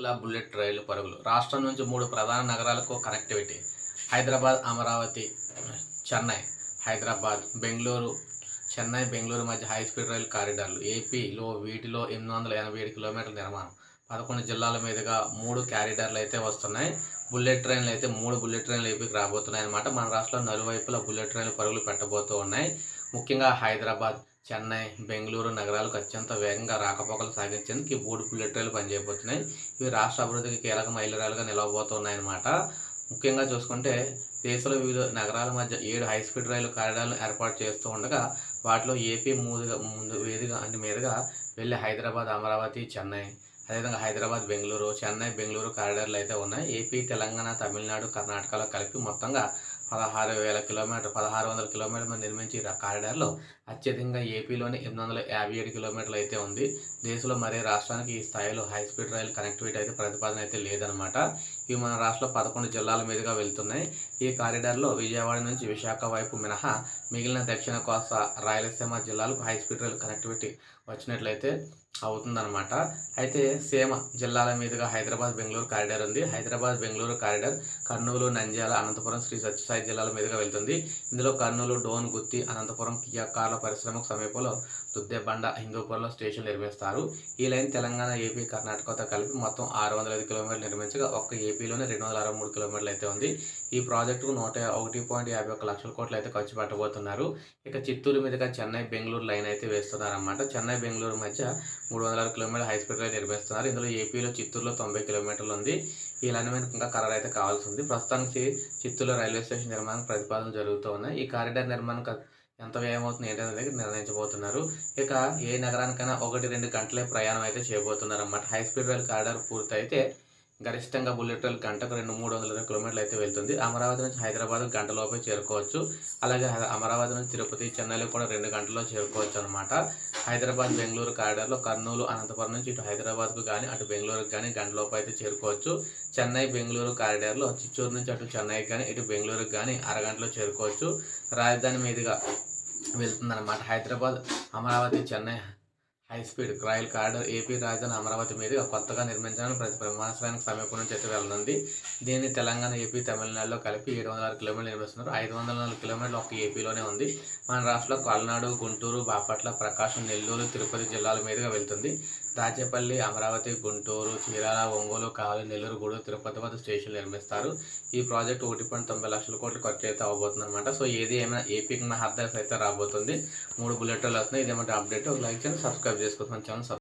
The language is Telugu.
ల బుల్లెట్ రైలు పరుగులు. రాష్ట్రం నుంచి మూడు ప్రధాన నగరాలకు కనెక్టివిటీ. హైదరాబాద్ అమరావతి చెన్నై. హైదరాబాద్ బెంగళూరు. చెన్నై బెంగళూరు మధ్య హై స్పీడ్ రైలు కారిడార్లు. ఏపీలో వీటిలో ఎనిమిది వందల ఎనభై ఏడు కిలోమీటర్ల నిర్మాణం. పదకొండు జిల్లాల మీదుగా మూడు క్యారిడార్లు అయితే వస్తున్నాయి. బుల్లెట్ ట్రైన్లు అయితే మూడు బుల్లెట్ ట్రైన్లు ఏపీకి రాబోతున్నాయి అనమాట మన రాష్ట్రంలో నలువైపులా బుల్లెట్ ట్రైన్లు పరుగులు పెట్టబోతూ ఉన్నాయి. ముఖ్యంగా హైదరాబాద్. చెన్నై బెంగళూరు నగరాలకు అత్యంత వేగంగా రాకపోకలు సాగించేందుకు ఈ మూడు బుల్లెట్ రైలు పనిచేయబోతున్నాయి. ఇవి రాష్ట్ర అభివృద్ధికి కీలక మైలురాలుగా నిలవబోతున్నాయన్నమాట. ముఖ్యంగా చూసుకుంటే దేశంలో వివిధ నగరాల మధ్య ఏడు హై స్పీడ్ రైలు కారిడార్లను ఏర్పాటు చేస్తూ ఉండగా వాటిలో ఏపీ ముందుగా ముందు వేదిగా అంటే మీదుగా వెళ్ళి హైదరాబాద్ అమరావతి చెన్నై అదేవిధంగా హైదరాబాద్ బెంగళూరు చెన్నై బెంగళూరు కారిడార్లు అయితే ఉన్నాయి. ఏపీ తెలంగాణ తమిళనాడు కర్ణాటకలో కలిపి మొత్తంగా పదహారు వేల కిలోమీటర్ పదహారు వందల కిలోమీటర్లు నిర్మించి కారిడార్లు అత్యధికంగా ఏపీలోని ఎనిమిది వందల యాభై ఏడు కిలోమీటర్లు అయితే ఉంది. దేశంలో మరే రాష్ట్రానికి ఈ స్థాయిలో హై స్పీడ్ రైలు కనెక్టివిటీ అయితే ప్రతిపాదన అయితే లేదనమాట ఇవి మన రాష్ట్రంలో పదకొండు జిల్లాల మీదుగా వెళ్తున్నాయి. ఈ కారిడార్లో విజయవాడ నుంచి విశాఖ వైపు మినహా మిగిలిన దక్షిణ కోస్తా రాయలసీమ జిల్లాలకు హై స్పీడ్ రైలు కనెక్టివిటీ వచ్చినట్లయితే అవుతుందన్నమాట. అయితే సీమ జిల్లాల మీదుగా హైదరాబాద్ బెంగళూరు కారిడార్ ఉంది. హైదరాబాద్ బెంగళూరు కారిడార్ కర్నూలు నంద్యాల అనంతపురం శ్రీ సత్యసాయి జిల్లాల మీదుగా వెళ్తుంది. ఇందులో కర్నూలు డోన్ గుత్తి అనంతపురం కియా కార్ల పరిశ్రమకు సమీపంలో దుద్దేబండ హిందూపూర్లో స్టేషన్ నిర్మిస్తారు. ఈ లైన్ తెలంగాణ ఏపీ కర్ణాటకతో కలిపి మొత్తం ఆరు వందల ఐదు కిలోమీటర్లు నిర్మించగా ఒక్క ఏపీలోనే రెండు వందల అరవై మూడు కిలోమీటర్లు అయితే ఉంది. ఈ ప్రాజెక్టుకు నూట ఒకటి పాయింట్ యాభై ఒక్క లక్షల కోట్లు అయితే ఖర్చు పెట్టబోతున్నారు. ఇక చిత్తూరు మీదుగా చెన్నై బెంగళూరు లైన్ అయితే వేస్తున్నారన్నమాట. చెన్నై బెంగళూరు మధ్య మూడు వందల ఆరు కిలోమీటర్ హై స్పీడ్ రైలు నిర్మిస్తున్నారు. ఇందులో ఏపీలో చిత్తూరులో తొంభై కిలోమీటర్లు ఉంది. ఈ లైన్ మీద ఇంకా ఖరారు అయితే కావాల్సి ఉంది. ప్రస్తుతానికి చిత్తూరులో రైల్వే స్టేషన్ నిర్మాణం ప్రతిపాదన జరుగుతూ ఉన్నాయి. ఈ కారిడార్ నిర్మాణం ఎంత వ్యయం అవుతుంది ఏంటనేది నిర్ణయించబోతున్నారు. ఇక ఏ నగరానికైనా ఒకటి రెండు గంటలే ప్రయాణం అయితే చేయబోతున్నారు అన్నమాట హై స్పీడ్ రైల్ కారిడార్ పూర్తయితే గరిష్టంగా బుల్లెట్ రైలు గంటకు రెండు మూడు వందల ఇరవై కిలోమీటర్లు అయితే వెళ్తుంది. అమరావతి నుంచి హైదరాబాద్ గంటలోపే చేరుకోవచ్చు. అలాగే అమరావతి నుంచి తిరుపతి చెన్నైలో కూడా రెండు గంటల్లో చేరుకోవచ్చు అనమాట హైదరాబాద్ బెంగళూరు కారిడార్లో కర్నూలు అనంతపురం నుంచి ఇటు హైదరాబాద్కు కానీ అటు బెంగళూరుకు కానీ గంటలోపు అయితే చేరుకోవచ్చు. చెన్నై బెంగళూరు కారిడార్లో చిత్తూరు నుంచి అటు చెన్నైకి కానీ ఇటు బెంగళూరుకు కానీ అరగంటలో చేరుకోవచ్చు. రాజధాని మీదుగా వెళ్తుందన్నమాట. Hyderabad Amaravati Chennai high speed rail corridor AP రాజధాని అమరావతి మీద కొత్తగా నిర్మించడానికి ప్రతి విమానాశ్రయానికి సమీపం నుంచి అయితే వెళ్ళనుంది దీన్ని తెలంగాణ ఏపీ తమిళనాడులో కలిపి ఏడు వందల ఆరు కిలోమీటర్లు నిర్మిస్తున్నారు. ఐదు వందల నాలుగు కిలోమీటర్లు ఒక ఏపీలోనే ఉంది. మన రాష్ట్రంలో పల్నాడు గుంటూరు బాపట్ల ప్రకాశం నెల్లూరు తిరుపతి జిల్లాల మీదుగా వెళ్తుంది. దాచేపల్లి అమరావతి గుంటూరు చీరాల ఒంగోలు కావలి నెల్లూరు గూడు తిరుపతి వద్ద స్టేషన్లు నిర్మిస్తారు. ఈ ప్రాజెక్ట్ ఒకటి పాయింట్ తొంభై లక్షల కోట్లు ఖర్చు అయితే అవ్వబోతుంది అనమాట సో ఏది ఏమైనా ఏపీకి మా హర్దర్స్ అయితే రాబోతుంది. మూడు బుల్లెట్ రైలు వస్తున్నాయి. ఇదేమంటే అప్డేట్. ఒక లైక్ చేయండి సబ్స్క్రైబ్ చేసుకోవచ్చు మన ఛానల్.